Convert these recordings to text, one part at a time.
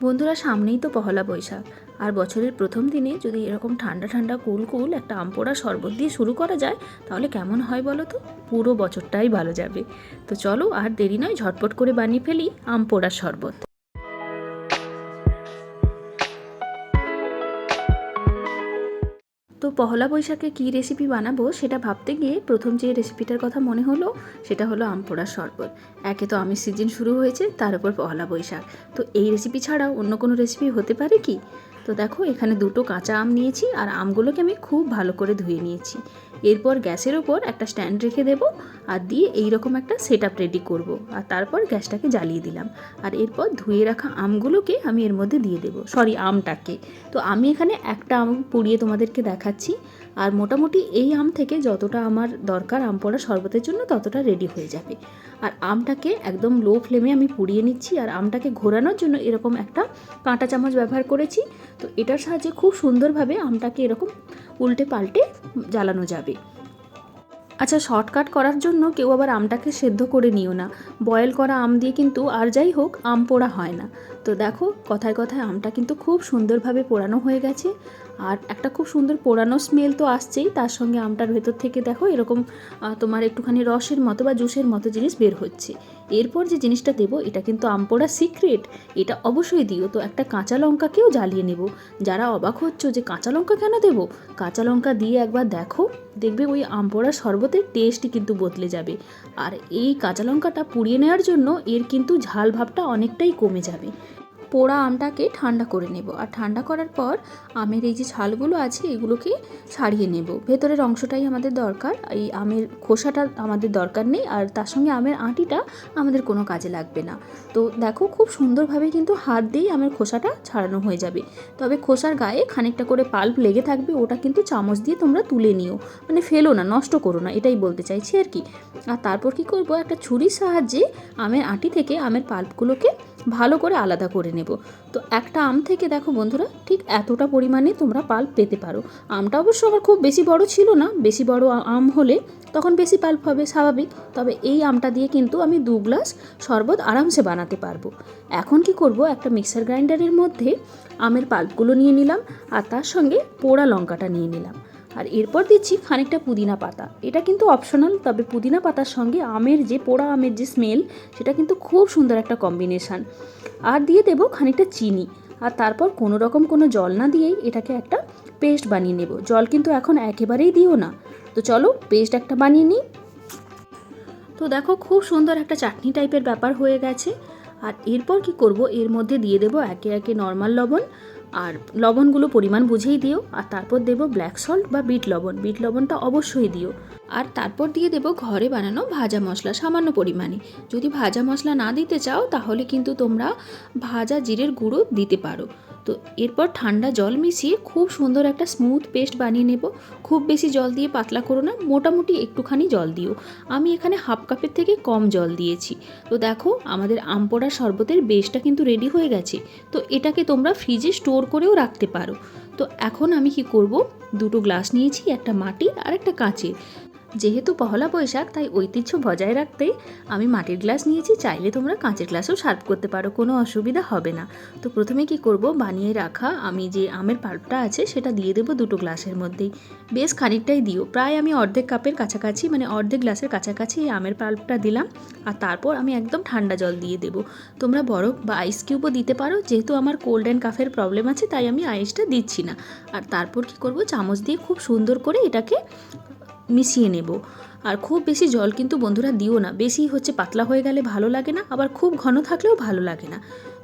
বন্ধুরা, সামনেই তো পহলা বৈশাখ। আর বছরের প্রথম দিনে যদি এরকম ঠান্ডা ঠান্ডা কুল কুল একটা আমপোড়া শরবত দিয়ে শুরু করা যায়, তাহলে কেমন হয় বলো তো? পুরো বছরটাই ভালো যাবে। তো চলো আর দেরি নয়, ঝটপট করে বানিয়ে ফেলি আমপোড়ার শরবত। পহলা বৈশাখে কী রেসিপি বানাবো সেটা ভাবতে গিয়ে প্রথম যে রেসিপিটার কথা মনে হলো সেটা হলো আম পোড়ার শরবত। একে তো আমের সিজন শুরু হয়েছে, তার উপর পহলা বৈশাখ। তো এই রেসিপি ছাড়াও অন্য কোনো রেসিপি হতে পারে কি? তো দেখো, এখানে দুটো কাঁচা আম নিয়েছি আর আমগুলোকে আমি খুব ভালো করে ধুয়ে নিয়েছি। এরপর গ্যাসের ওপর একটা স্ট্যান্ড রেখে দেব আর দিয়ে এই রকম একটা সেট আপ রেডি করব। আর তারপর গ্যাসটাকে জ্বালিয়ে দিলাম। আর এরপর ধুয়ে রাখা আমগুলোকে আমি এর মধ্যে দিয়ে দেবো। সরি, আমটাকে। তো আমি এখানে একটা আম পুড়িয়ে তোমাদেরকে দেখাচ্ছি। আর মোটামুটি এই আম থেকে যতটা আমার দরকার আম পড়া শরবতের জন্য ততটা রেডি হয়ে যাবে। আর আমটাকে একদম লো ফ্লেমে আমি পুড়িয়ে নিচ্ছি আর আমটাকে ঘোরানোর জন্য এরকম একটা কাঁটা চামচ ব্যবহার করেছি। তো এটার সাহায্যে খুব সুন্দরভাবে আমটাকে এরকম উল্টে পাল্টে জ্বালানো যাবে। আচ্ছা শর্টকাট করার জন্য কেউ আবার আমটাকে সেদ্ধ করে নিও না। বয়েল করা আম দিয়ে কিন্তু আর যাই হোক, আম পোড়া হয় না। তো দেখো, কথায় কথায় আমটা কিন্তু খুব সুন্দরভাবে পোড়ানো হয়ে গেছে। আর একটা খুব সুন্দর পোড়ানো স্মেল তো আসছেই, তার সঙ্গে আমটার ভেতর থেকে দেখো এরকম তোমার একটুখানি রসের মতো বা জুসের মতো জিনিস বের হচ্ছে। এরপর যে জিনিসটা দেবো, এটা কিন্তু আম পোড়া সিক্রেট এটা অবশ্যই দিও। তো একটা কাঁচা লঙ্কাকেও জ্বালিয়ে নেব। যারা অবাক হচ্ছ যে কাঁচা লঙ্কা কেন দেবো? কাঁচা লঙ্কা দিয়ে একবার দেখো, দেখবে ওই আম পোড়া শরবতের টেস্টই কিন্তু বদলে যাবে। আর এই কাঁচা লঙ্কাটা পুড়িয়ে নেওয়ার জন্য এর কিন্তু ঝাল ভাবটা অনেকটাই কমে যাবে। পোড়া আমটাকে ঠান্ডা করে নেব। আর ঠান্ডা করার পর আমের এই যে ছালগুলো আছে, এগুলোকে ছাড়িয়ে নেব। ভেতরের অংশটাই আমাদের দরকার। এই আমের খোসাটা আমাদের দরকার নেই। আর তার সঙ্গে আমের আঁটিটা আমাদের কোনো কাজে লাগবে না। তো দেখো, খুব সুন্দরভাবে কিন্তু হাত দিয়েই আমের খোসাটা ছাড়ানো হয়ে যাবে। তবে খোসার গায়ে খানিকটা করে পাল্প লেগে থাকবে, ওটা কিন্তু চামচ দিয়ে তোমরা তুলে নিও। মানে ফেলো না, নষ্ট করো না, এটাই বলতে চাইছি আর কি। আর তারপর কি করব, একটা ছুরির সাহায্যে আমের আঁটি থেকে আমের পাল্পগুলোকে ভালো করে আলাদা করে নেব। তো একটা আম থেকে দেখো বন্ধুরা, ঠিক এতটা পরিমাণে তোমরা পাল্প পেতে পারো। আমটা অবশ্য আবার খুব বেশি বড় ছিল না, বেশি বড় আম হলে তখন বেশি পাল্প হবে, স্বাভাবিক। তবে এই আমটা দিয়ে কিন্তু আমি দু গ্লাস শরবত আরামসে বানাতে পারব। এখন কি করব, একটা মিক্সার গ্রাইন্ডারের মধ্যে আমের পাল্পগুলো নিয়ে নিলাম আর তার সঙ্গে পোড়া লঙ্কাটা নিয়ে নিলাম। আর এরপর দিচ্ছি খানিকটা পুদিনা পাতা। এটা কিন্তু অপশনাল তবে পুদিনা পাতার সঙ্গে আমের যে পোড়া আমের যে স্মেল সেটা কিন্তু খুব সুন্দর একটা কম্বিনেশান আর দিয়ে দেবো খানিকটা চিনি। আর তারপর কোনো রকম কোনো জল না দিয়েই এটাকে একটা পেস্ট বানিয়ে নেব। জল কিন্তু এখন একেবারেই দিও না। তো চলো পেস্ট একটা বানিয়ে নিই। তো দেখো খুব সুন্দর একটা চাটনি টাইপের ব্যাপার হয়ে গেছে। আর এরপর কি করব? এর মধ্যে দিয়ে দেবো একে একে নর্মাল লবণ। আর লবণগুলো পরিমাণ বুঝেই দিও, আর তারপর দেবো ব্ল্যাক সল্ট বা বিট লবণ। বিট লবণটা অবশ্যই দিও। আর তারপর দিয়ে দেবো ঘরে বানানো ভাজা মশলা সামান্য পরিমাণে। যদি ভাজা মশলা না দিতে চাও, তাহলে কিন্তু তোমরা ভাজা জিরের গুঁড়ো দিতে পারো। তো এরপর ঠান্ডা জল মিশিয়ে খুব সুন্দর একটা স্মুথ পেস্ট বানিয়ে নেব। খুব বেশি জল দিয়ে পাতলা করো না, মোটামুটি একটুখানি জল দিও। আমি এখানে হাফ কাপের থেকে কম জল দিয়েছি। তো দেখো, আমাদের আমপোড়া শরবতের বেসটা কিন্তু রেডি হয়ে গেছে। তো এটাকে তোমরা ফ্রিজে স্টোর করেও রাখতে পারো। তো এখন আমি কি করব? দুটো গ্লাস নিয়েছি, একটা মাটি আর একটা কাঁচের। যেহেতু পহলা বৈশাখ, তাই ঐতিহ্য বজায় রাখতে আমি মাটির গ্লাস নিয়েছি। চাইলে তোমরা কাঁচের গ্লাসও সার্ভ করতে পারো, কোনো অসুবিধা হবে না। তো প্রথমে কি করব? বানিয়ে রাখা আমি যে আমের পাল্পটা আছে, সেটা দিয়ে দেবো দুটো গ্লাসের মধ্যেই। বেশ খানিকটাই দিও। প্রায় আমি অর্ধেক কাপের কাছাকাছি মানে অর্ধেক গ্লাসের কাছাকাছি এই আমের পাল্পটা দিলাম। আর তারপর আমি একদম ঠান্ডা জল দিয়ে দেবো। তোমরা বরফ বা আইস কিউবও দিতে পারো। যেহেতু আমার কোল্ড অ্যান্ড কাফের প্রবলেম আছে, তাই আমি আইসটা দিচ্ছি না। আর তারপর কি করব? চামচ দিয়ে খুব সুন্দর করে এটাকে মিশিয়ে নেব। আর খুব বেশি জল কিন্তু বন্ধুরা দিও না। বেশি হচ্ছে পাতলা হয়ে গেলে ভালো লাগে না, আবার খুব ঘন থাকলেও ভালো লাগে না।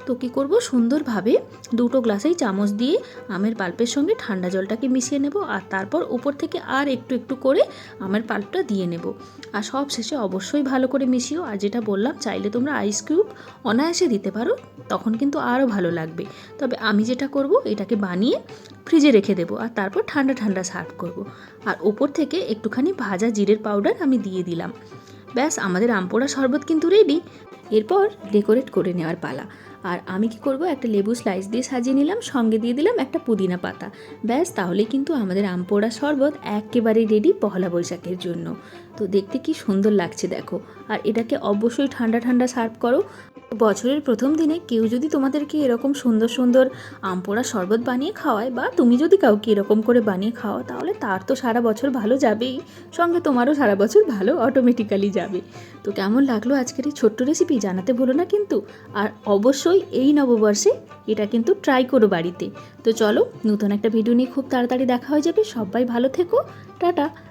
তো কী করব? সুন্দরভাবে দুটো গ্লাসেই চামচ দিয়ে আমের পাল্পের সঙ্গে ঠান্ডা জলটাকে মিশিয়ে নেব আর তারপর উপর থেকে আর একটু একটু করে আমের পাল্পটা দিয়ে নেব। আর সব শেষে অবশ্যই ভালো করে মিশিও। আর যেটা বললাম, চাইলে তোমরা আইস কিউব অনায়াসে দিতে পারো, তখন কিন্তু আরও ভালো লাগবে। তবে আমি যেটা করব, এটাকে বানিয়ে ফ্রিজে রেখে দেবো আর তারপর ঠান্ডা ঠান্ডা সার্ভ করব। আর ওপর থেকে একটুখানি ভাজা জিরের পাউডার আমি দিয়ে দিলাম। ব্যাস, আমাদের আমপোড়া শরবত কিন্তু রেডি এরপর ডেকোরেট করে নেওয়ার পালা। আর আমি কি করব, একটা লেবু স্লাইস দিয়ে সাজিয়ে নিলাম, সঙ্গে দিয়ে দিলাম একটা পুদিনা পাতা। ব্যাস, তাহলে কিন্তু আমাদের আম পোড়া শরবত একেবারে রেডি পহলা বৈশাখের জন্য। তো দেখতে কি সুন্দর লাগছে দেখো। আর এটাকে অবশ্যই ঠান্ডা ঠান্ডা সার্ভ করো। বছরের প্রথম দিনে কেউ যদি তোমাদেরকে এরকম সুন্দর সুন্দর আম পোড়া শরবত বানিয়ে খাওয়ায় বা তুমি যদি কাউকে এরকম করে বানিয়ে খাওয়াও, তাহলে তার তো সারা বছর ভালো যাবেই। সঙ্গে তোমারও সারা বছর ভালো অটোমেটিক্যালি যাবে। তো কেমন লাগল আজকের এই ছোট্ট রেসিপি জানাতে ভুলো না কিন্তু? আর অবশ্যই এই নববর্ষে এটা কিন্তু ট্রাই করো বাড়িতে। তো চলো, নতুন একটা ভিডিও নিয়ে খুব তাড়াতাড়ি দেখা হয়ে যাবে। সবাই ভালো থেকো। টাটা।